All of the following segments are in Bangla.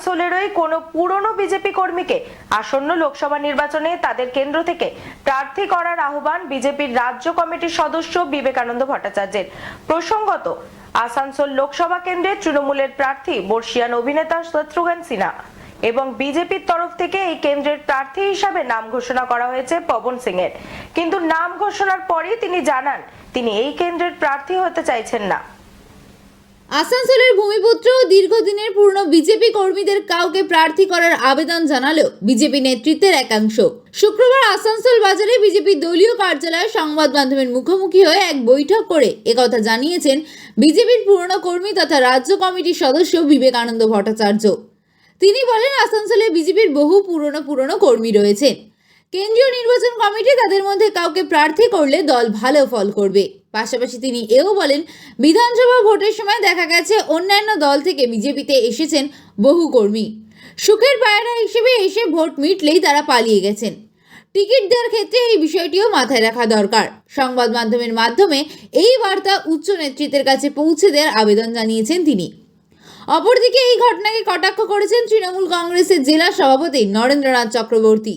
আসানসোলেরই কোনো পুরনো বিজেপি কর্মীকে আসন্ন লোকসভা নির্বাচনে তাদের কেন্দ্র থেকে প্রার্থী করার আহ্বান বিজেপির রাজ্য কমিটির সদস্য বিবেকানন্দ ভট্টাচার্যের। প্রসঙ্গত, আসানসোল লোকসভা কেন্দ্রে তৃণমূলের প্রার্থী বর্ষিয়ান অভিনেতা শত্রুঘ্ন সিনহা এবং বিজেপির তরফ থেকে এই কেন্দ্রের প্রার্থী হিসাবে নাম ঘোষণা করা হয়েছে পবন সিং এর কিন্তু নাম ঘোষণার পরেই তিনি জানান, তিনি এই কেন্দ্রের প্রার্থী হতে চাইছেন না। আসানসোলের ভূমিপুত্র দীর্ঘদিনের পুরনো বিজেপি কর্মীদের কাউকে প্রার্থী করার আবেদন জানালো বিজেপি নেতৃত্বের একাংশ। শুক্রবার আসানসোল বাজারে বিজেপি দলীয় কার্যালয়ে সংবাদ মাধ্যমের মুখোমুখি হয়ে এক বৈঠক করে একথা জানিয়েছেন বিজেপির পুরনো কর্মী তথা রাজ্য কমিটির সদস্য বিবেকানন্দ ভট্টাচার্য। তিনি বলেন, আসানসোলে বিজেপির বহু পুরনো পুরনো কর্মী রয়েছেন। কেন্দ্রীয় নির্বাচন কমিটি তাদের মধ্যে কাউকে প্রার্থী করলে দল ভালো ফল করবে। পাশাপাশি তিনি এও বলেন, বিধানসভা ভোটের সময় দেখা গেছে অন্যান্য দল থেকে বিজেপিতে এসেছেন বহু কর্মী। সুখের পায়রা হিসেবে এসে ভোট মিটলেই তারা পালিয়ে গেছেন। টিকিট দেওয়ার ক্ষেত্রে এই বিষয়টিও মাথায় রাখা দরকার। সংবাদ মাধ্যমের মাধ্যমে এই বার্তা উচ্চ নেতৃত্বের কাছে পৌঁছে দেওয়ার আবেদন জানিয়েছেন তিনি। অপরদিকে এই ঘটনাকে কটাক্ষ করেছেন তৃণমূল কংগ্রেসের জেলা সভাপতি Narendranath Chakraborty.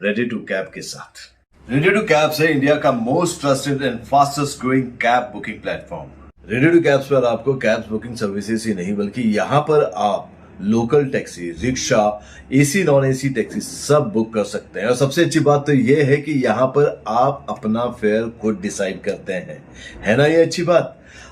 Ready to cab के साथ। रेडी टू कैब से इंडिया का most trusted and fastest growing cab booking platform ready to cabs पर आपको कैब बुकिंग सर्विसेज़ ही नहीं, बल्कि यहाँ पर आप local taxi rickshaw AC non AC taxi सब बुक कर सकते हैं। और सबसे अच्छी बात तो ये है कि यहाँ पर आप अपना फेयर खुद डिसाइड करते हैं। है ना ये अच्छी बात?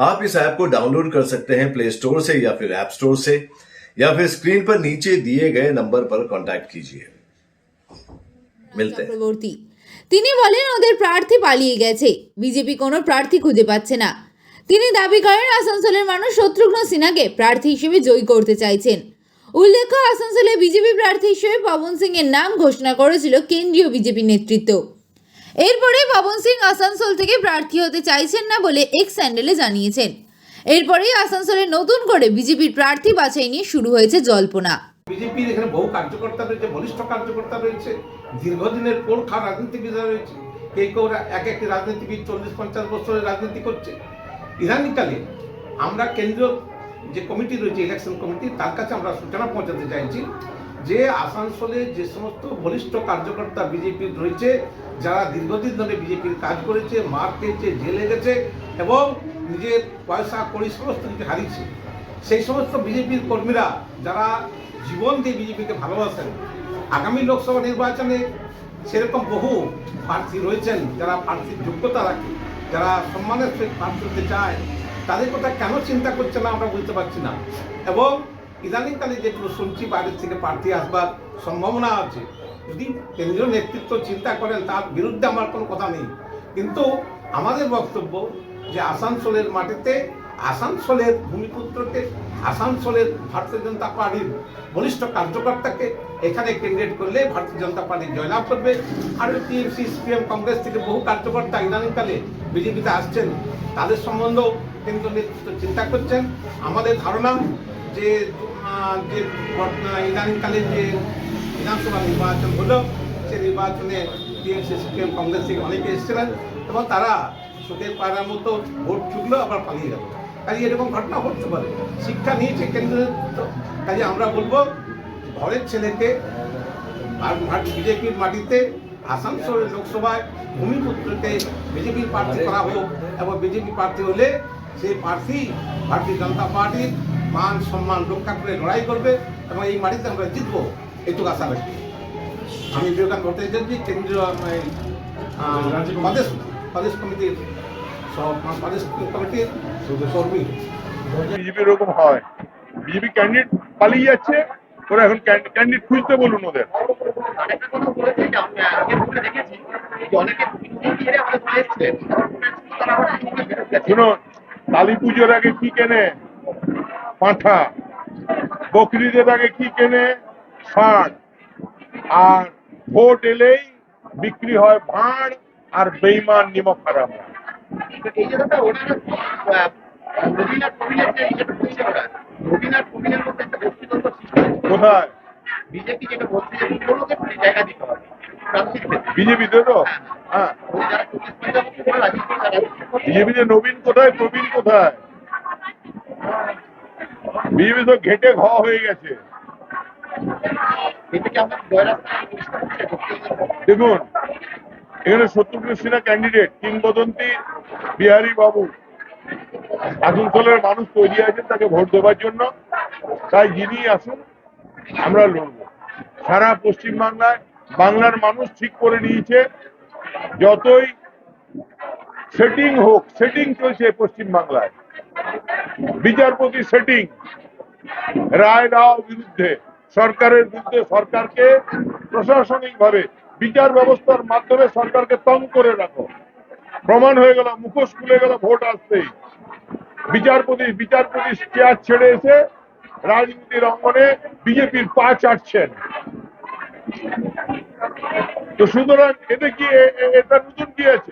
आप इस ऐप को डाउनलोड कर सकते हैं प्ले स्टोर से या फिर ऐप स्टोर से या फिर स्क्रीन पर नीचे दिए गए नंबर पर कांटेक्ट कीजिए मिलते हैं চক্রবর্তী তিনি বলেন ওদের প্রার্থী পালিয়ে গেছে বিজেপি কোনো প্রার্থী খুঁজে পাচ্ছে না তিনি দাবি করেন আসানসোলের মানুষ শত্রুঘ্ন সিনহাকে প্রার্থী হিসেবে জয়ী করতে চাইছেন উল্লেখ্য আসানসোলে বিজেপি প্রার্থী হিসেবে পবন সিং এর নাম ঘোষণা করেছিল কেন্দ্রীয় বিজেপি নেতৃত্ব এরপরে পবন সিং আসানসোল থেকে প্রার্থী হতে চাইছেন না বলে এক্স স্যান্ডেলে জানিয়েছেন। এরপরেই আসানসোলে নতুন করে বিজেপির প্রার্থী বাছাই নিয়ে শুরু হয়েছে জল্পনা। বিজেপির এখানে বহু কার্যকর্তা রয়েছে, বলিষ্ঠ কার্যকর্তা রয়েছে, দীর্ঘদিনের পোলখা রাজনীতিবিদরা রয়েছে। কে কেউ এক একটি রাজনীতিবিদ চল্লিশ পঞ্চাশ বছরের রাজনীতি করছে। ইদানিংকালে আমরা কেন্দ্রীয় যে কমিটি রয়েছে ইলেকশন কমিটি তার কাছে আমরা সূচনা পৌঁছাতে চাইছি। যে আসানসোলে যে সমস্ত বলিষ্ঠ কার্যকর্তা বিজেপির রয়েছে, যারা দীর্ঘদিন ধরে বিজেপির কাজ করেছে, মার খেয়েছে, জেলে গেছে এবং নিজের পয়সা, কড়ি সমস্ত কিছু হারিয়েছে, সেই সমস্ত বিজেপির কর্মীরা যারা জীবন দিয়ে বিজেপিকে ভালোবাসেন, আগামী লোকসভা নির্বাচনে সেরকম বহু প্রার্থী রয়েছেন যারা প্রার্থীর যোগ্যতা রাখে, যারা সম্মানের সহিত প্রার্থী চায়, তাদের কথা কেন চিন্তা করছে না আমরা বুঝতে পারছি না। এবং ইদানিংকালে যেগুলো শুনছি, বাইরের থেকে প্রার্থী আসবার সম্ভাবনা আছে। যদি কেন্দ্রীয় নেতৃত্ব চিন্তা করেন, তার বিরুদ্ধে আমার কোনো কথা নেই। কিন্তু আমাদের বক্তব্য যে আসানসোলের মাটিতে আসানসোলের ভূমিপুত্রকে আসানসোলের ভারতীয় জনতা পার্টির বলিষ্ঠ কার্যকর্তাকে এখানে ক্যান্ডিডেট করলে ভারতীয় জনতা পার্টি জয়লাভ করবে। আর টিএমসি, সিপিএম, কংগ্রেস থেকে বহু কার্যকর্তা ইদানিংকালে বিজেপিতে আসছেন। তাদের সম্বন্ধেও কেন্দ্রীয় নেতৃত্ব চিন্তা করছেন। আমাদের ধারণা যে যে বর্তমান- ইদানিংকালে যে বিধানসভা নির্বাচন হলো, সেই নির্বাচনে টিএমসি সিপিএম, কংগ্রেস থেকে অনেকে এসেছিলেন এবং তারা সুখের পাড়ার মতো ভোট চুকলো আবার পালিয়ে গেল। কাজে এরকম ঘটনা ঘটতে পারে। শিক্ষা নিয়েছে কেন্দ্র কাজে আমরা বলব, ঘরের ছেলেকে আর বিজেপির মাটিতে আসানসোল লোকসভায় ভূমিপুত্রকে বিজেপির প্রার্থী করা হোক এবং বিজেপি প্রার্থী হলে সেই প্রার্থী ভারতীয় জনতা পার্টির মান সম্মান রক্ষা করে লড়াই করবে এবং এই মাটিতে আমরা জিতবো এইটুকু আশা রাখি আমি বিবেকানন্দ ভট্টাচার্য কেন্দ্রীয় প্রদেশ প্রদেশ কমিটির সব প্রদেশ কমিটির কর্মী। বিজেপি এরকম হয়। বিজেপি ক্যান্ডিডেট পালিয়ে যাচ্ছে ওরা এখন ক্যান্ডিডেট খুঁজতে বলুন ওদের। কথা বলেছে দেখেছি অনেকে। শুনুন কালী পুজোর আগে কি কেনে? পাঁঠা। বকরিদের আগে কি কেনে? ষাঁড়। আর ভোট এলেই বিক্রি হয় ভাঁড় আর বেইমান নিমক হারাম এই যে দাদা ওনারা আহ, রবীন যে যেটা বলছে ওরা রবীন আর মধ্যে একটা গোষ্ঠীদ্বন্দ্ব সৃষ্টি কোথায়? বিজেপি যেটা বলছে যে পুরোনোকে জায়গা দিতে হবে। প্রার্থীর তো? হ্যাঁ। বিজেপিতে নবীন কোথায়? প্রবীণ কোথায়? বিজেপি তো ঘেটে ঘ হয়ে গেছে। দেখুন এখানে শত্রুঘ্ন সিনহা ক্যান্ডিডেট কিংবদন্তি বিহারী বাবু। আসানসোলের মানুষ তৈরি আছেন তাকে ভোট দেওয়ার জন্য। তাই যিনি আসুন আমরা লড়ব। সারা পশ্চিম বাংলায় বাংলার মানুষ ঠিক করে নিয়েছে যতই সেটিং হোক সেটিং চলছে পশ্চিম বাংলায় বিচারপতি সেটিং রায় দাও বিরুদ্ধে সরকারের বিরুদ্ধে সরকারকে প্রশাসনিক ভাবে বিচার ব্যবস্থার মাধ্যমে সরকারকে তং করে রাখো। প্রমাণ হয়ে গেল, মুখোশ খুলে গেল, ভোট আসতেই। বিচারপতি বিচারপতি চেয়ার ছেড়ে এসে রাজনীতির অঙ্গনে বিজেপির পা চাটছেন। তো সুতরাং এতে কি এটা নতুন কি আছে?